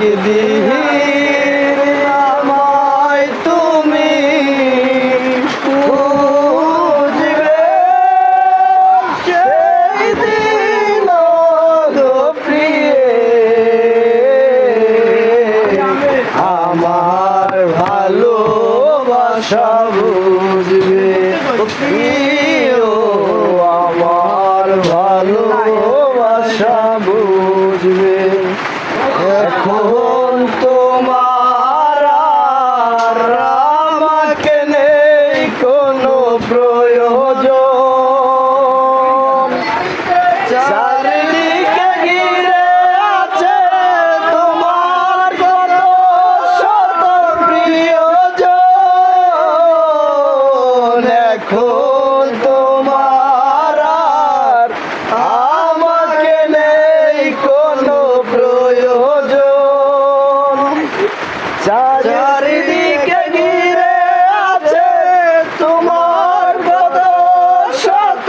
বুঝবে। প্রিয়ে আমার ভালোবাসা বুঝবে। এখন তোমার আমাকে নেই কোনো প্রয়োজন। চারিদিকে চারিদিকে ঘিরে আছে তোমার শত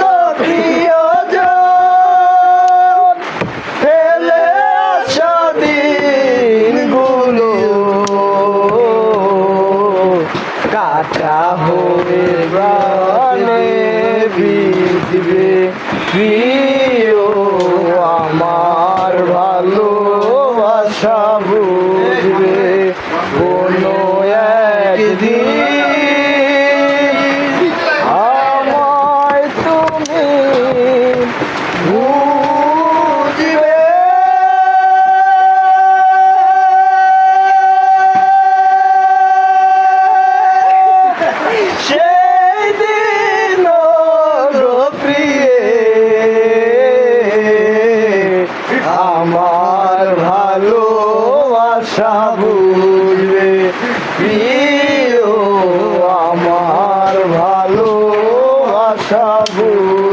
ফেলে আসা দিনগুলো কাটা হয়ে গানে বিধবে প্রিয় আমার ভালোবাসা বুঝবে কোনো একদিন আমায় তুমি বুঝবে সেই দিন গো প্রিয়ে আমার ভালোবাসা বুঝবে। প্রিয় বুঝবে